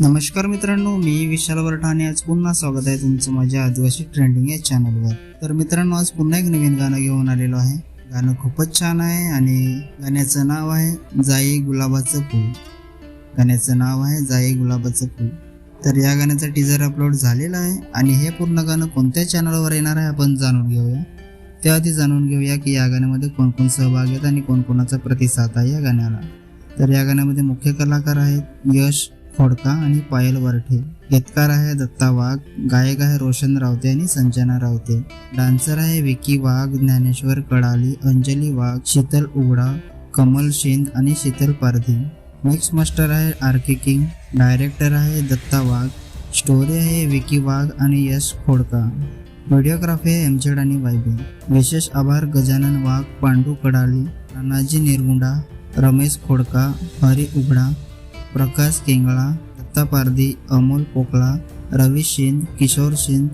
नमस्कार मित्रांनो मी विशाल वरठाणे आणि आज पुन्हा स्वागत आहे तुमचं माझ्या आदिवासी ट्रेंडिंग या चॅनलवर तर मित्रांनो आज पुन्हा एक नवीन गाणं घेऊन आलेलो आहे. गाणं खूपच छान आहे आणि गाण्याचं नाव आहे जाई गुलाबाचं फूल. गाण्याचं नाव आहे जाई गुलाबाचं फूल. तर या गाण्याचा टीजर अपलोड झालेला आहे आणि हे पूर्ण गाणं कोणत्या चॅनलवर येणार आहे आपण जाणून घेऊया. त्याआधी जाणून घेऊया की या गाण्यामध्ये कोण कोण सहभाग आहेत आणि कोणकोणाचा प्रतिसाद आहे या गाण्याला. तर या गाण्यामध्ये मुख्य कलाकार आहेत यश खोडका आणि पायल वरठे. गीतकार आहे दत्ता वाघ गायक आहे रोशन रावते आणि संजना रावते. डान्सर आहे विकी वाघ ज्ञानेश्वर कडाली अंजली वाघ शीतल उघडा कमल शिंद आणि शीतल पारधी. मिक्स मास्टर आहे आर के किंग डायरेक्टर आहे दत्ता वाघ स्टोरी आहे विकी वाघ आणि यश खोडका. व्हिडिओग्राफी आहे एमचेड आणि वायबी. विशेष आभार गजानन वाघ पांडू कडाली नानाजी निरगुंडा रमेश खोडका हरी उघडा प्रकाश केंगळा दत्ता पारधी अमोल पोकळा रवी शिंद किशोर शिंद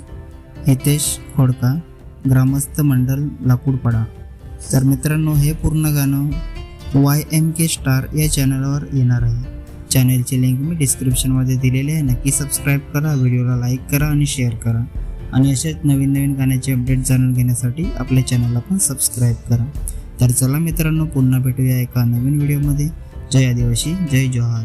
हितेश खोडका ग्रामस्थ मंडल लाकूडपाडा. तर मित्रांनो हे पूर्ण गाणं वाय एम के स्टार या चॅनलवर येणार आहे. चॅनलची लिंक मी डिस्क्रिप्शनमध्ये दिलेली आहे. नक्की सबस्क्राईब करा व्हिडिओला लाईक करा आणि शेअर करा. आणि असेच नवीन नवीन गाण्याचे अपडेट जाणून घेण्यासाठी आपल्या चॅनलला पण सबस्क्राईब करा. तर चला मित्रांनो पुन्हा भेटूया एका नवीन व्हिडिओमध्ये जय आदिवासी जय जोहार.